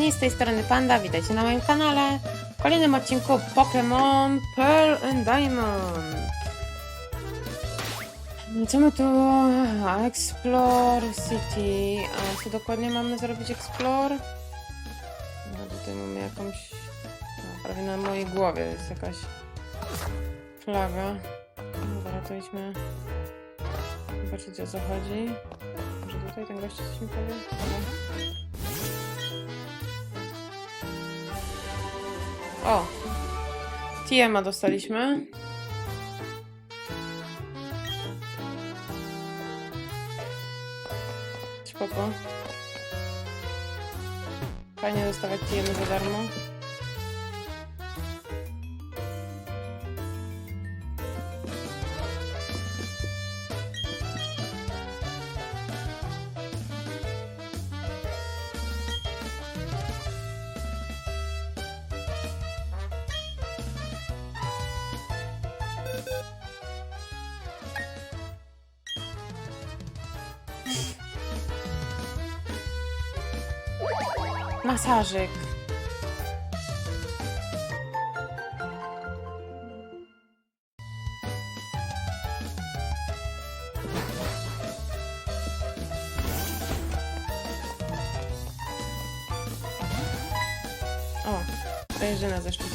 kochani, z tej strony Panda, witajcie na moim kanale. W kolejnym odcinku Pokémon Pearl and Diamond. Co my tu? Explore City. A co dokładnie mamy zrobić Explore? No tutaj mamy jakąś... No, prawie na mojej głowie jest jakaś flaga. Dobra, to idźmy zobaczyć o co chodzi. Może tutaj ten gościu coś mi powie? O! TMA dostaliśmy. Spoko. Fajnie dostawać TM za darmo. Masażyk. O, sprężyna ze Szczecina.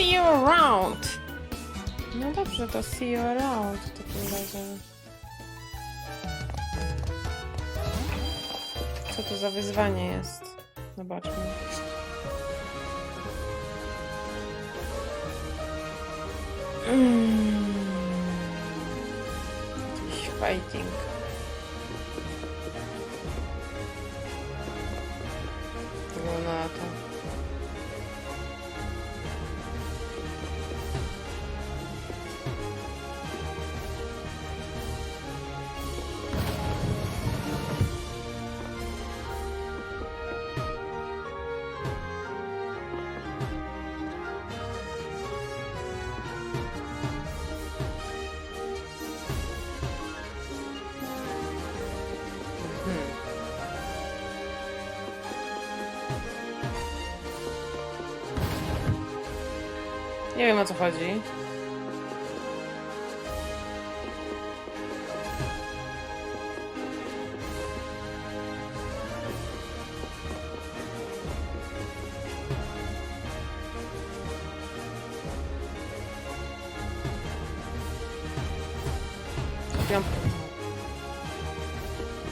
See you around! No dobrze, to see you around w takim razie. Co to za wyzwanie jest? Zobaczmy. Mm. Fighting. Nie wiem o co chodzi.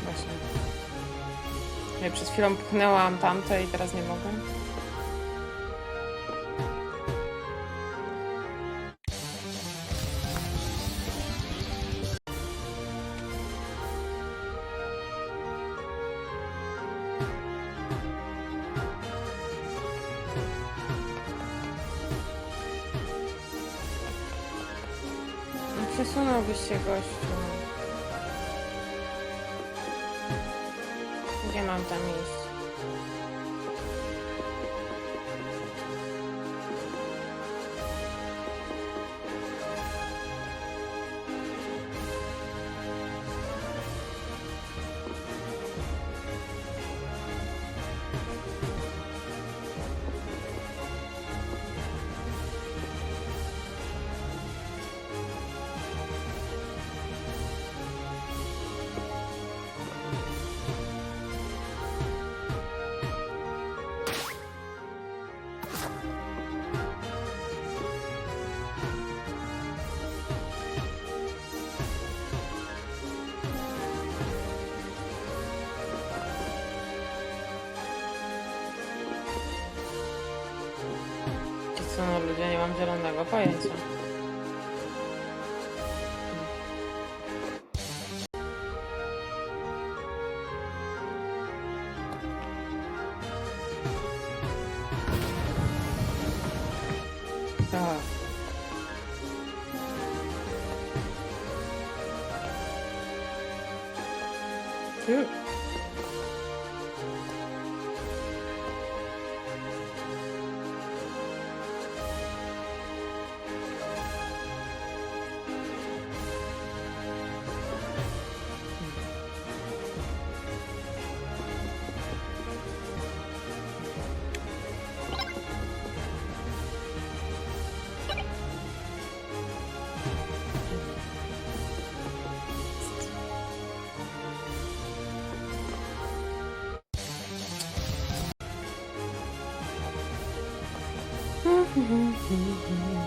Właśnie. Ja przed chwilą pchnęłam tamte i teraz nie mogę. Przesunąłbyś się gościu. Gdzie mam tam? No ludzie, nie mam zielonego pojęcia. mm-hmm.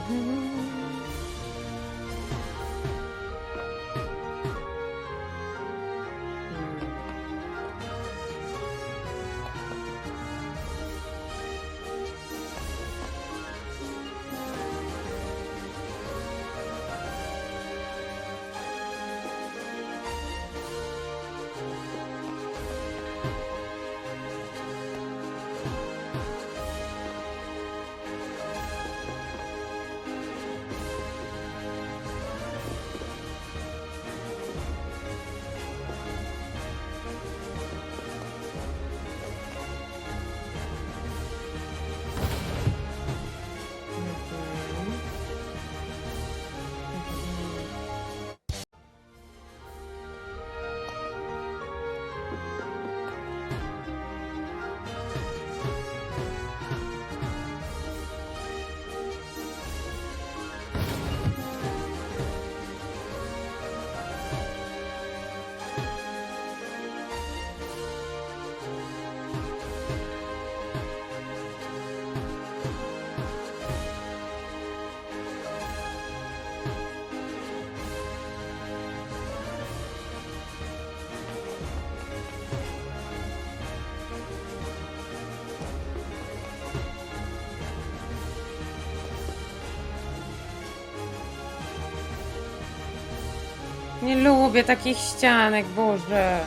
Nie lubię takich ścianek, Boże.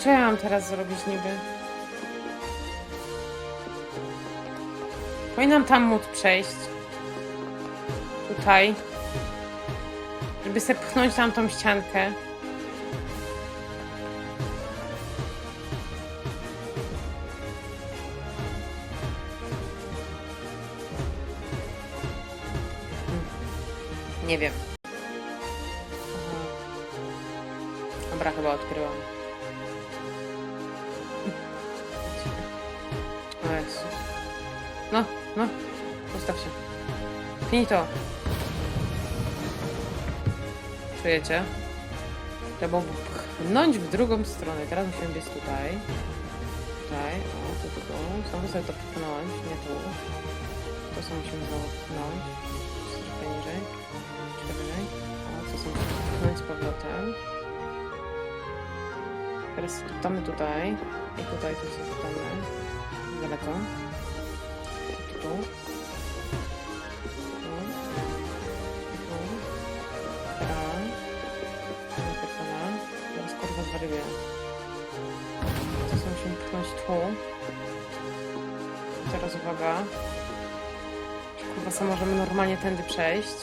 Co ja mam teraz zrobić niby? Powinnam tam móc przejść. Tutaj. Żeby sobie pchnąć tam tą ściankę. Nie wiem. Aha. Dobra, chyba odkryłam. No, no. Ustaw się. Pnij to. Czujecie? Trzeba pchnąć w drugą stronę. Teraz musimy biec tutaj. Tutaj. O, tu, tu, tu. Znowu sobie to pchnąć, nie tu. To sobie musimy znowu pchnąć. Troszkę niżej. Troszkę wyżej. O, to sobie musimy pchnąć z powrotem. Teraz tuptamy tutaj. I tutaj tu sobie tuptamy. Daleko. Normalnie tędy przejść?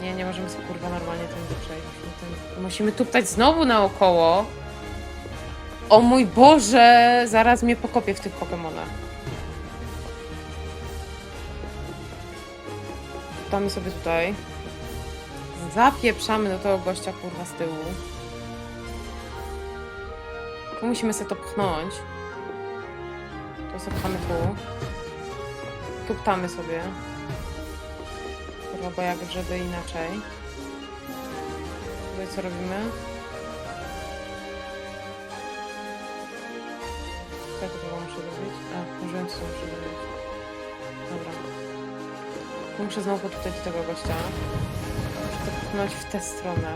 Nie, nie możemy sobie kurwa normalnie tędy przejść. Musimy, tuptać znowu naokoło. O mój Boże! Zaraz mnie pokopię w tych Pokemonach. Damy sobie tutaj. Zapieprzamy do tego gościa kurwa z tyłu. Tu musimy sobie to pchnąć. To sobie pchamy tu. Tu ptamy sobie. Kurwa, bo jak żeby inaczej. Tutaj co robimy? Co ja tu chyba muszę zrobić? A, użyłem co muszę zrobić. Dobra. Muszę znowu tutaj tego gościa. Muszę to pchnąć w tę stronę.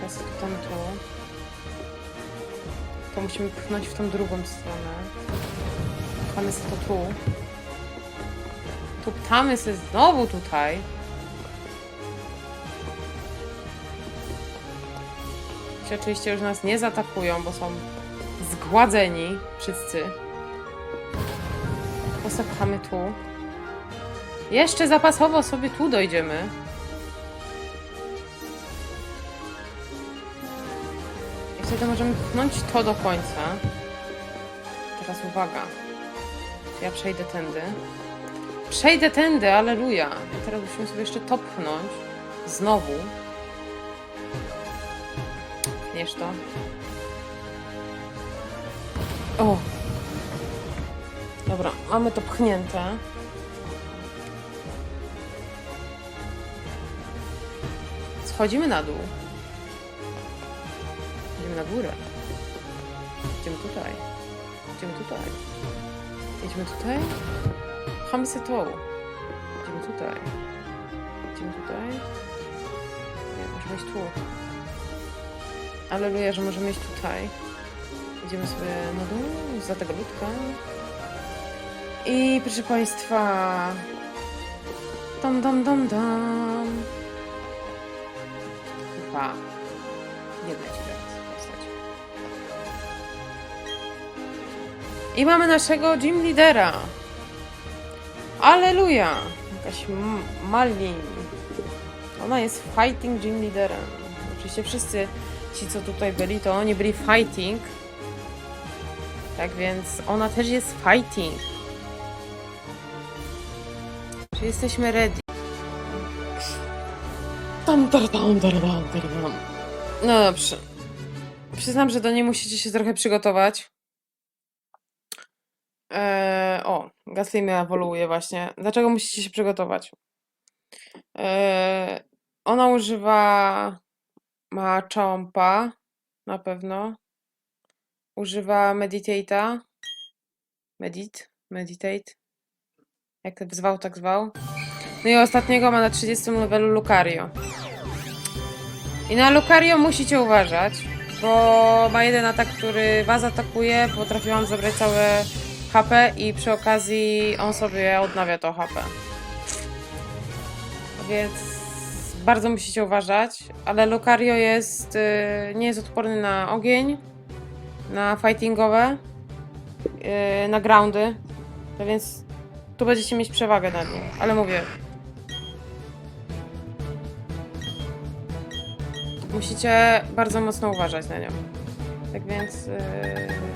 Teraz tam tu. To musimy pchnąć w tą drugą stronę. Sobie to tu. Pchamy sobie znowu tutaj. Ci oczywiście już nas nie zaatakują, bo są zgładzeni wszyscy. To sobie pchamy tu. Jeszcze zapasowo sobie tu dojdziemy. I wtedy możemy pchnąć to do końca. Teraz uwaga. Ja przejdę tędy. Przejdę tędy, aleluja. I teraz musimy sobie jeszcze to pchnąć. Znowu. Pchniesz to. O! Dobra, mamy to pchnięte. Schodzimy na dół. Idziemy na górę. Idziemy tutaj. Idziemy tutaj. Idziemy tutaj. Pchamy se tą. Idziemy tutaj. Idziemy tutaj. Nie, możemy iść tu. Aleluja, że możemy iść tutaj. Idziemy sobie na dół, za tego ludka. I proszę Państwa... Dam, dam, dam, dam. Chyba nie będzie teraz postać. I mamy naszego gym lidera. Aleluja! Jakaś Malin. Ona jest fighting gym liderem. Oczywiście wszyscy ci, co tutaj byli, to oni byli fighting. Tak więc ona też jest fighting. Czy jesteśmy ready? Tam, tam, tam, tam, tam, tam. No dobrze. Przyznam, że do niej musicie się trochę przygotować. Eee, o, Gasly mnie ewoluuje właśnie. Dlaczego musicie się przygotować? Eee, ona używa ma Chompa na pewno. Używa Meditate'a. Medit, Meditate. Jak zwał, tak zwał. No i ostatniego ma na 30 levelu Lucario. I na Lucario musicie uważać, bo ma jeden atak, który was atakuje, potrafi wam zabrać całe HP i przy okazji on sobie odnawia to HP. Więc bardzo musicie uważać, ale Lucario jest, y, nie jest odporny na ogień, na fightingowe, y, na groundy, no więc tu będziecie mieć przewagę nad nim, ale mówię. Musicie bardzo mocno uważać na nią. Tak więc. Yy...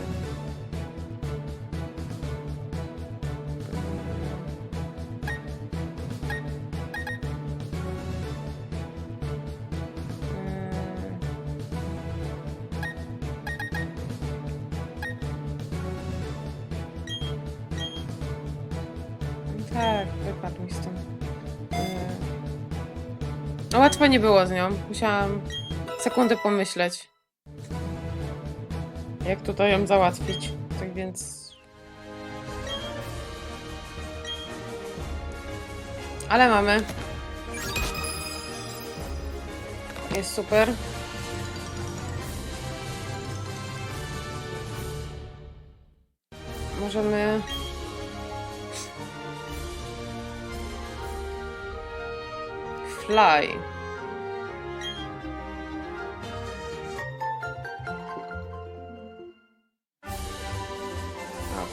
nie było z nią. Musiałam sekundę pomyśleć. Jak tutaj ją załatwić. Tak więc. Ale mamy. Jest super. Możemy. Fly.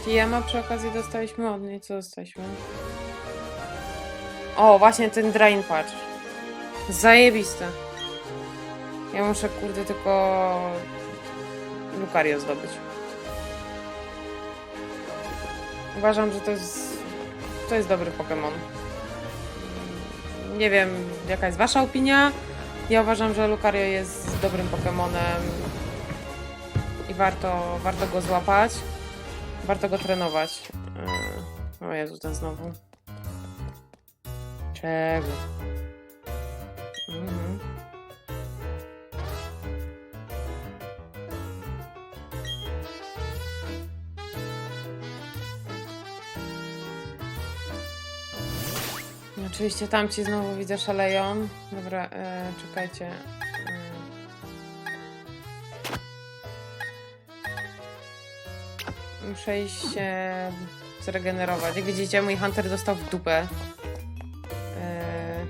A TMA przy okazji dostaliśmy od niej. Co dostaliśmy? O, właśnie ten Drain Patch. Zajebiste. Ja muszę, kurde, tylko Lucario zdobyć. Uważam, że to jest to jest dobry Pokémon. Nie wiem, jaka jest wasza opinia. Ja uważam, że Lucario jest dobrym Pokémonem i warto, warto go złapać. Warto go trenować. Yy, O Jezu, ten znowu. Czego? Mhm. Oczywiście tamci znowu widzę szaleją. Dobra, e, czekajcie. Muszę iść się zregenerować. Jak widzicie, mój hunter dostał w dupę. E.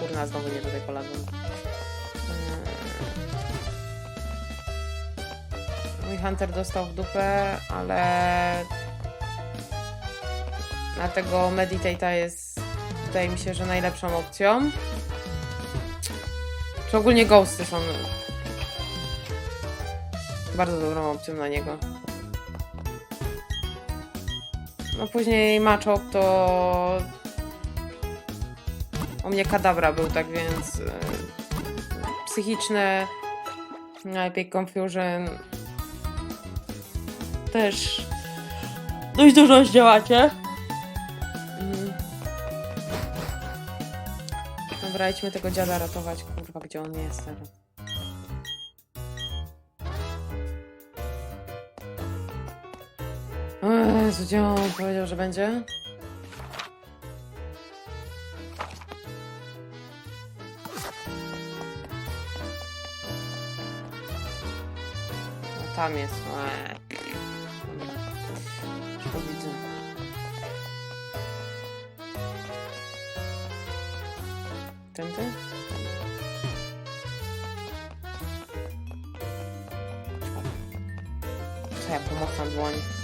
Kurna, znowu nie tutaj polazłem. E. Mój hunter dostał w dupę, ale dlatego Meditate'a jest wydaje mi się, że najlepszą opcją. Czy ogólnie ghosty są bardzo dobrą opcją na niego. No później Machop to u mnie kadabra był, tak więc e, psychiczne Na Epic Confusion też dość dużo zdziałacie. Dobra, tego dziada ratować. Kurwa, gdzie on jest teraz? Jezu, gdzie on powiedział, że będzie? Tam jest. Eee. Tędy? Co ja pomocna dłoń? Dawaj.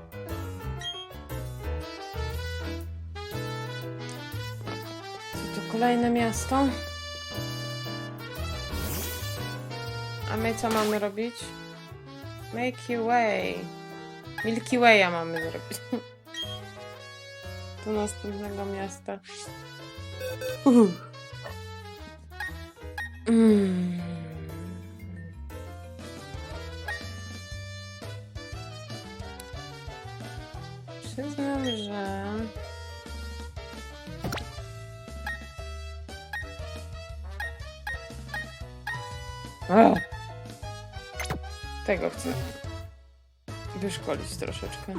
kolejne miasto? A my co mamy robić? Milky Way. Milky Way'a mamy zrobić. Do następnego miasta. Uff. Mm. Tego chcę wyszkolić troszeczkę.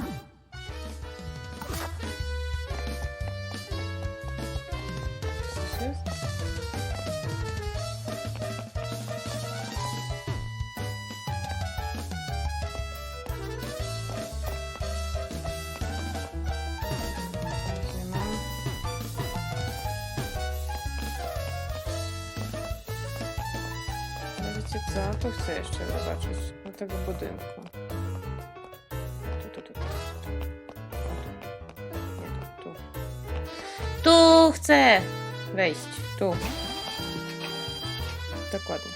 Tego budynku. Tu, tu, tu. Nie, tu, tu. Tu chcę wejść. Tu. Dokładnie.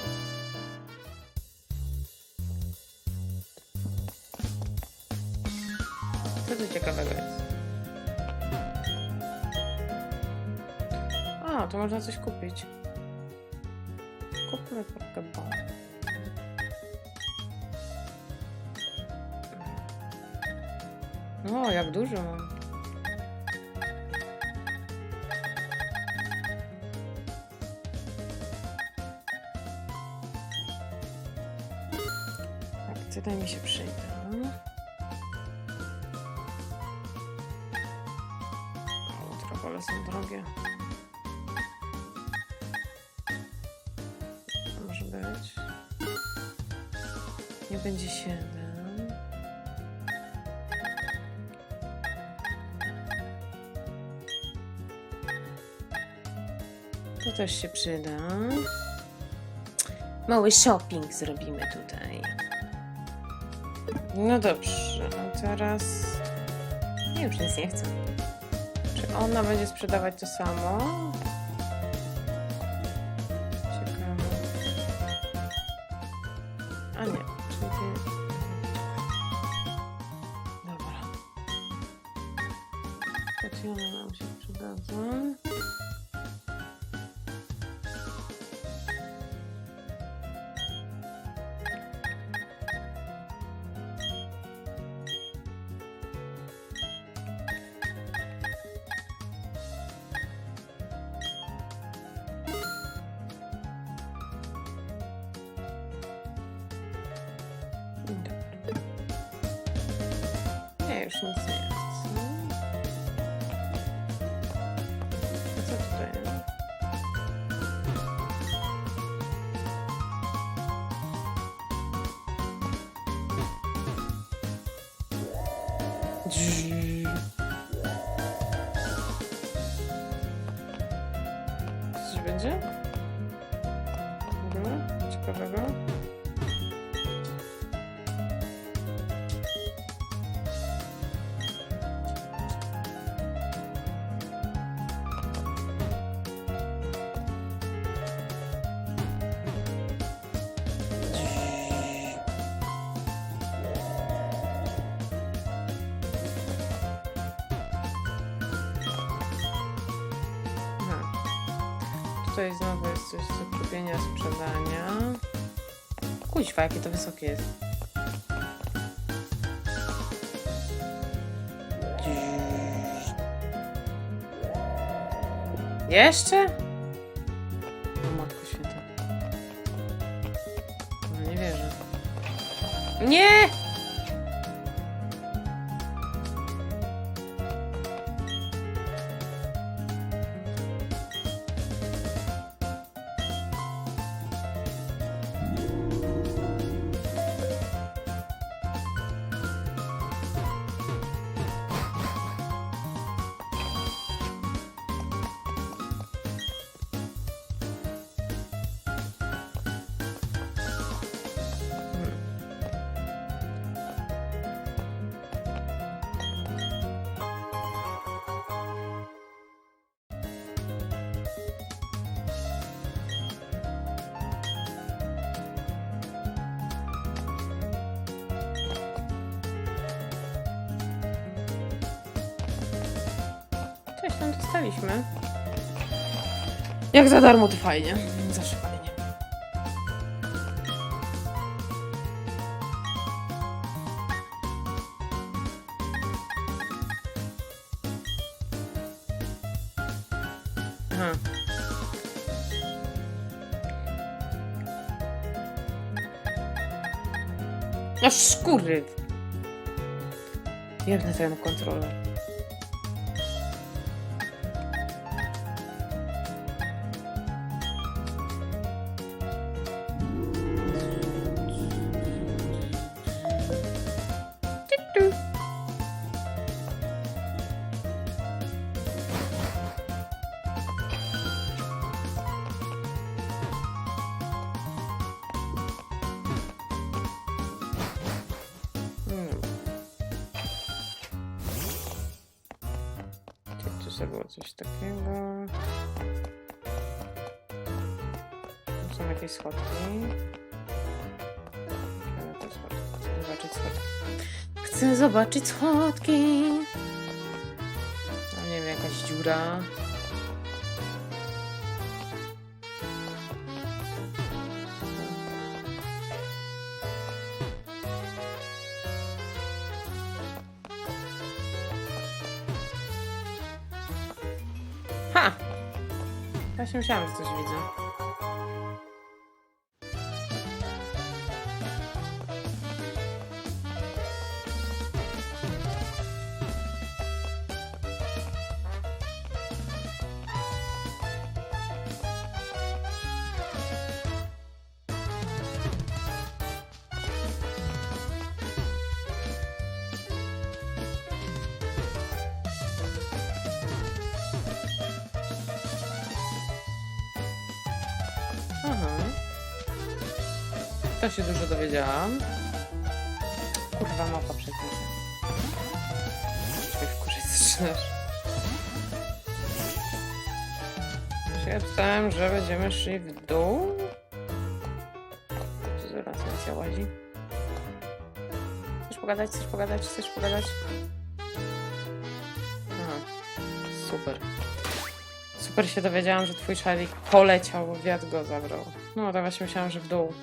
Co tu ciekawego jest? A, to można coś kupić. Kupmy Pokeball. O, jak dużo mam. Tak, tutaj mi się przyda. O, trowole są drogie. Może być. Nie będzie 7. To też się przyda. Mały shopping zrobimy tutaj. No dobrze, a teraz. Nie, już nic nie chcę. Czy ona będzie sprzedawać to samo? Tutaj znowu jest coś do kupienia, sprzedania. Kuźwa, jakie to wysokie jest. Jeszcze? O matko święta. No nie wierzę. Nie! Tam dostaliśmy. Jak za darmo to fajnie. Zawsze fajnie. Aha. Aż skóry. Jebny ten kontroler. Sobie było coś takiego? Tu są jakieś schodki. Ale to schodki. Chcę zobaczyć schodki. Chcę zobaczyć schodki. No nie wiem, jakaś dziura. Myślałam, że coś widzę. To się dużo dowiedziałam. Kurwa, mapa przecież. Czekaj, wkurzyć zaczynasz. Czy ja że będziemy szli w dół? Co za racja łazi? Chcesz pogadać? Chcesz pogadać? Chcesz pogadać? Super. Super się dowiedziałam, że twój szalik poleciał, bo wiatr go zabrał. No, to właśnie myślałam, że w dół.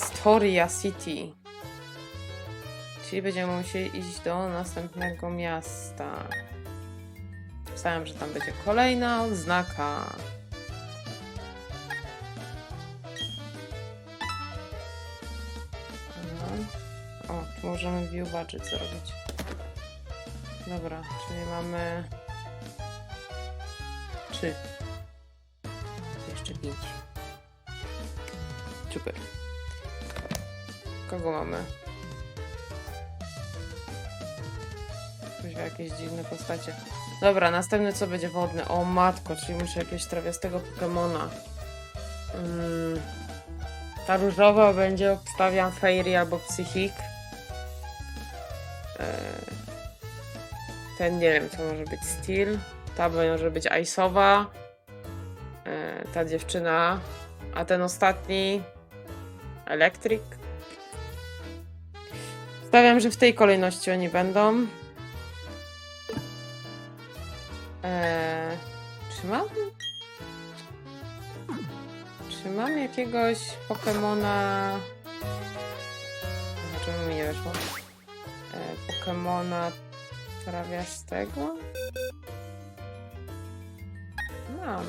Astoria City. Czyli będziemy musieli iść do następnego miasta. Pisałem, że tam będzie kolejna odznaka. Aha. O, tu możemy view budget zrobić. Dobra, czyli mamy trzy. Jeszcze pięć. Super. Kogo mamy? Kuźwa, jakieś dziwne postacie. Dobra, następny co będzie wodny? O matko, czyli muszę jakiegoś trawiastego Pokemona. Mm. Ta różowa będzie, obstawiam, Fairy albo Psychic. E, Ten nie wiem, co może być Steel. Ta może być Ice'owa. E, Ta dziewczyna. A ten ostatni Electric. Stawiam, że w tej kolejności oni będą. Eee, czy mam? Czy mam jakiegoś Pokemona? Dlaczego mi nie weszło? Eee, Pokemona trawiastego? Mam.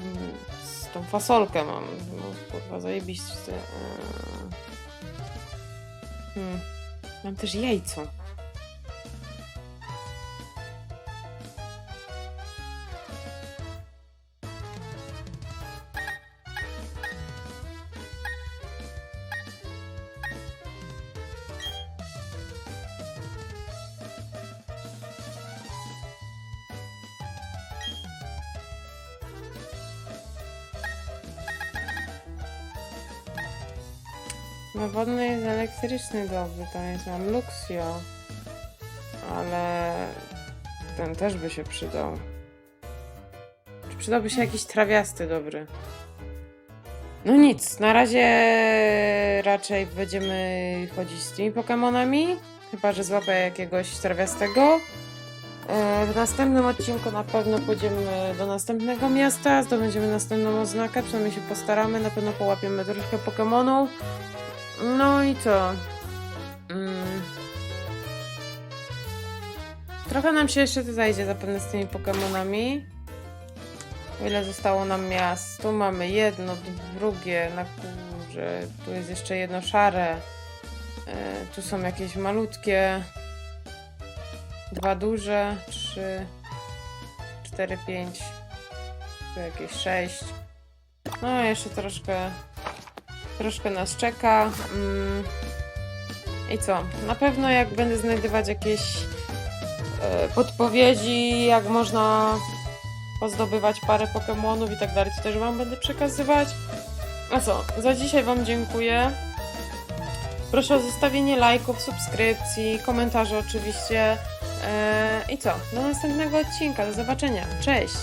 Mm, Z tą fasolkę mam. No, kurwa, zajebiście. Eee. Hmm. Mam też jajco. No wodny jest elektryczny dobry, to jest mam Luxio. Ale ten też by się przydał. Czy przydałby się jakiś trawiasty dobry? No nic, na razie raczej będziemy chodzić z tymi Pokemonami. Chyba, że złapę jakiegoś trawiastego. E, W następnym odcinku na pewno pójdziemy do następnego miasta, zdobędziemy następną oznakę, przynajmniej się postaramy, na pewno połapiemy troszkę Pokemonów. No i co? Mm. Trochę nam się jeszcze tutaj idzie zapewne z tymi Pokemonami. Ile zostało nam miast? Tu mamy jedno, drugie na górze. Tu jest jeszcze jedno szare. E, tu są jakieś malutkie. Dwa duże. Trzy. Cztery, pięć. Tu jakieś sześć. No, jeszcze troszkę troszkę nas czeka. Mm. I co? Na pewno jak będę znajdywać jakieś e, podpowiedzi, jak można pozdobywać parę Pokemonów i tak dalej, to też Wam będę przekazywać. A co? Za dzisiaj Wam dziękuję. Proszę o zostawienie lajków, subskrypcji, komentarzy oczywiście. E, I co? Do następnego odcinka. Do zobaczenia. Cześć!